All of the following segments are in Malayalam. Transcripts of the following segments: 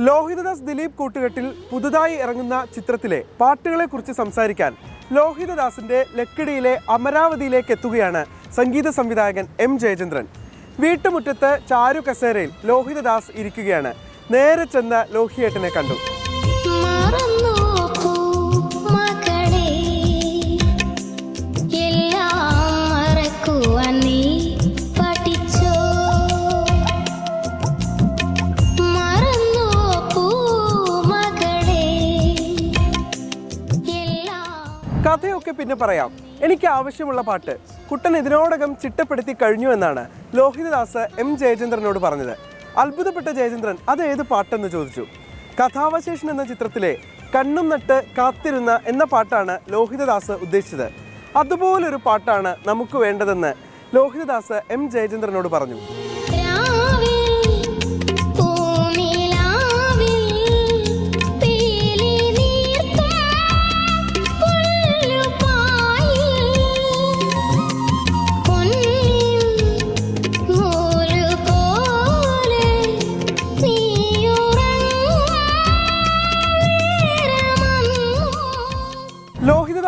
ലോഹിതദാസ് ദിലീപ് കൂട്ടുകെട്ടിൽ പുതുതായി ഇറങ്ങുന്ന ചിത്രത്തിലെ പാട്ടുകളെ കുറിച്ച് സംസാരിക്കാൻ ലോഹിതദാസിന്റെ ലക്കിടിയിലെ അമരാവതിയിലേക്ക് എത്തുകയാണ് സംഗീത സംവിധായകൻ എം ജയചന്ദ്രൻ. വീട്ടുമുറ്റത്ത് ചാരു കസേരയിൽ ലോഹിതദാസ് ഇരിക്കുകയാണ്. നേരെ ചെന്ന് ലോഹിയേട്ടനെ കണ്ടു. കഥയൊക്കെ പിന്നെ പറയാം. എനിക്ക് ആവശ്യമുള്ള പാട്ട്. കുട്ടൻ ഇതിനോടകം ചിട്ടപ്പെടുത്തി കഴിഞ്ഞു എന്നാണ് ലോഹിതദാസ് എം ജയചന്ദ്രനോട് പറഞ്ഞത്. അത്ഭുതപ്പെട്ട ജയചന്ദ്രൻ അത് ഏത് പാട്ടെന്ന് ചോദിച്ചു? കഥാവശേഷൻ എന്ന ചിത്രത്തിലെ കണ്ണും നട്ട് കാത്തിരുന്ന എന്ന പാട്ടാണ് ലോഹിതദാസ് ഉദ്ദേശിച്ചത്. അതുപോലൊരു പാട്ടാണ് നമുക്ക് വേണ്ടതെന്ന് ലോഹിതദാസ് എം ജയചന്ദ്രനോട് പറഞ്ഞു.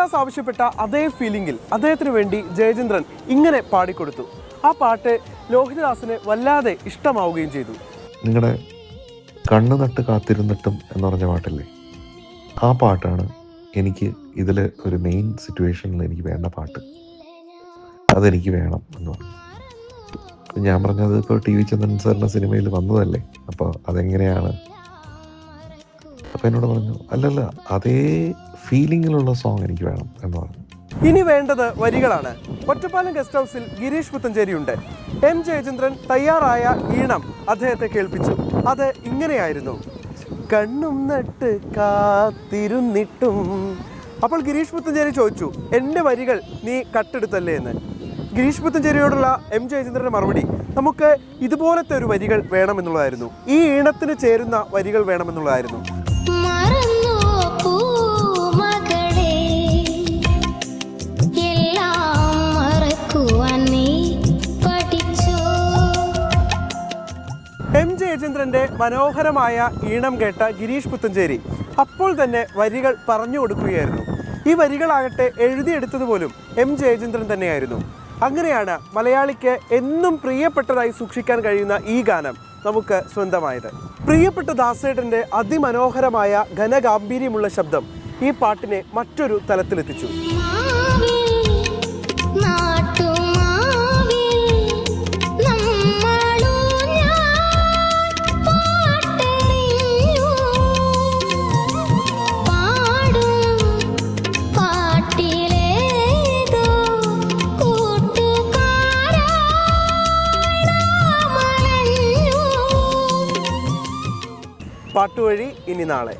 ലോഹിതദാസ് ആവശ്യപ്പെട്ട അതേ ഫീലിംഗിൽ അദ്ദേഹത്തിന് വേണ്ടി ജയചന്ദ്രൻ ഇങ്ങനെ പാടിക്കൊടുത്തു. ആ പാട്ട് ലോഹിതദാസിന് വല്ലാതെ ഇഷ്ടമാവുകയും ചെയ്തു. നിങ്ങളുടെ കണ്ണു നട്ട് കാത്തിരുന്നിട്ടും എന്ന് പറഞ്ഞ പാട്ടില്ലേ? ആ പാട്ടാണ് എനിക്ക് ഇതിൽ ഒരു മെയിൻ സിറ്റുവേഷനിൽ എനിക്ക് വേണ്ട പാട്ട്. അതെനിക്ക് വേണം എന്ന് പറഞ്ഞു. ഞാൻ പറഞ്ഞത് ഇപ്പോൾ ടി വി ചന്ദ്രൻ സാറിന്റെ സിനിമയിൽ വന്നതല്ലേ? അപ്പോൾ അതെങ്ങനെയാണ് അപ്പോൾ എന്നോട് പറഞ്ഞു അല്ലല്ല അതേ ഫീലിങ്ങിലുള്ള സോങ് എനിക്ക് വേണം എന്ന് പറഞ്ഞു. ഇനി വേണ്ടത് വരികളാണ്. ഒറ്റപ്പാലം ഗസ്റ്റ് ഹൗസിൽ ഗിരീഷ് പുത്തഞ്ചേരിയുണ്ട്. എം ജയചന്ദ്രൻ തയ്യാറായ ഈണം അദ്ദേഹത്തെ കേൾപ്പിച്ചു. അത് ഇങ്ങനെയായിരുന്നു. കണ്ണും നട്ട് കാത്തിരുന്നിട്ടും. അപ്പോൾ ഗിരീഷ് പുത്തഞ്ചേരി ചോദിച്ചു എന്റെ വരികൾ നീ കട്ടെടുത്തല്ലേ എന്ന്? ഗിരീഷ് പുത്തഞ്ചേരിയോടുള്ള എം ജയചന്ദ്രന്റെ മറുപടി നമുക്ക് ഇതുപോലത്തെ ഒരു വരികൾ വേണമെന്നുള്ളതായിരുന്നു. ഈ ഈണത്തിന് ചേരുന്ന വരികൾ വേണമെന്നുള്ളതായിരുന്നു. എം ജയചന്ദ്രന്റെ മനോഹരമായ ഈണം കേട്ട ഗിരീഷ് പുത്തഞ്ചേരി അപ്പോൾ തന്നെ വരികൾ പറഞ്ഞു കൊടുക്കുകയായിരുന്നു. ഈ വരികളാകട്ടെ എഴുതിയെടുത്തത് പോലും എം ജയചന്ദ്രൻ തന്നെയായിരുന്നു. അങ്ങനെയാണ് മലയാളിക്ക് എന്നും പ്രിയപ്പെട്ടതായി സൂക്ഷിക്കാൻ കഴിയുന്ന ഈ ഗാനം. നമുക്ക് സ്വന്തമായത്. പ്രിയപ്പെട്ട ദാസേട്ടന്റെ അതിമനോഹരമായ ഘനഗാംഭീര്യമുള്ള ശബ്ദം ഈ പാട്ടിനെ മറ്റൊരു തലത്തിലെത്തിച്ചു. പാട്ടുവഴി ഇനി നാളെ.